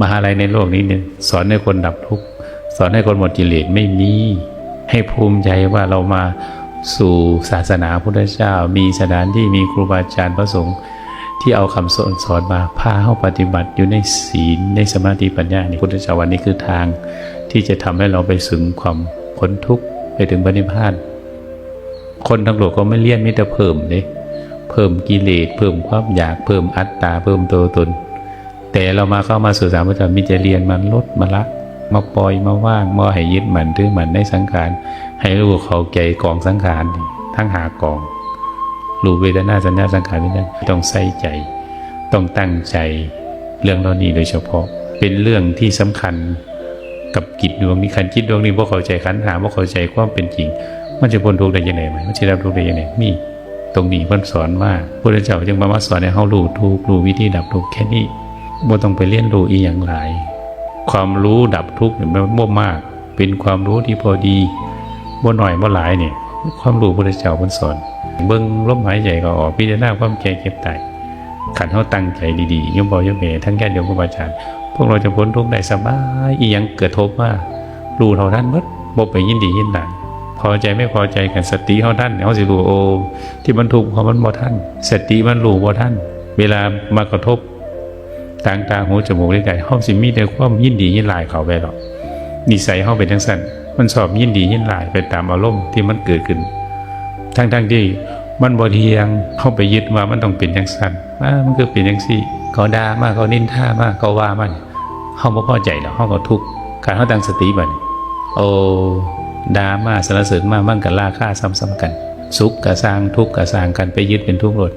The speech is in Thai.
มหาลัยในโลกนี้เนี่ยสอนให้คนดับทุกข์สอนให้คนหมดกิเลสไม่มีให้ภูมิใจว่าเรามาสู่ศาสนาพุทธเจ้า มีสถานที่มีครูบาอาจารย์พระสงฆ์ที่เอาคำสอนสอนมาพาเข้าปฏิบัติอยู่ในศีลในสมาธิปัญญานี่พุทธเจ้าวันนี้คือทาง ที่จะทำให้เราไปถึงความพ้นทุกข์ไปถึงปณิพพานคนทั้งโลกก็ไม่เลี่ยนมิแต่เพิ่มเด้เพิ่มกิเลสเพิ่มความอยากเพิ่มอัตตาเพิ่มตัวตน แต่เรามาเข้ามาสู่สามพุทธมีแต่เรียนมันลดมาละมาปล่อยมาว่างมาให้ยึดมันถือมันในสังขารให้รู้เขาใจกองสังขารทั้งหากองรู้เวทนาสัญญาสังขารนี่นั่นต้องใส่ใจ ต้องตั้งใจเรื่องเหล่านี้โดยเฉพาะ เป็นเรื่องที่สำคัญกับกิจดวงนี้ขันจิตดวงนี้พวกเข้าใจขันหาพวกเข้าใจความเป็นจริง มันจะพ้นทุกข์ได้ยังไงไหมมันจะรับทุกข์ได้ยังไงมีตรงนี้พิ่นสอนว่าพระเจ้าจึงมาว่าสอนให้เฮารู้ทุกข์รู้วิธีดับทุกข์แค่นี้ บ่ต้องไปเรียนรู้อีหยังหลาย ความรู้ดับทุกข์เนี่ยมันบ่มาก เป็นความรู้ที่พอดีบ่หน่อยบ่หลายเนี่ยความรู้พระเจ้าเพิ่นสอน เบิ่งลมหายใจก็ออกพิจารณาความแก่เก็บตายขันเฮาตั้งใจดีๆยมบ่ยมเมทั้งญาติโยมครูบาอาจารย์พวกเราจะพ้นทุกข์ได้สบายอีหยังเกิดทบมารู้เท่านั้นมดบ่ไปยินดียินหลายพอใจไม่พอใจกันสติเขาท่านเขาสิรู้โอที่มันถูกเพราะมันบ่ท่านสติมันรู้บ่ท่าน เวลามากระทบ ต่างตาหูจมูกลิ้นกายเขาสิมีแต่ความยินดียินลายเขาไปหรอกนิสัยเขาเป็นทั้งสั้นมันสอบยินดียินลายไปตามอารมณ์ที่มันเกิดขึ้น ทั้งทั้งๆที่มันบ่เทียงเข้าไปยึดว่ามันต้องเป็นอย่างสั้นมันคือเป็นอย่างสี่เขาด่ามากเขานินท่ามากเขาว่ามันเขาบ่พอใจแล้วเขาก็ทุกข์การเขาตั้งสติบัดนี้โอ้ดราม่าสารเสริญมามั่งกับราค่าซ้ำๆกัน สุขกับสร้างทุกข์กับสร้างกันไปยึดเป็นทุกข์หมด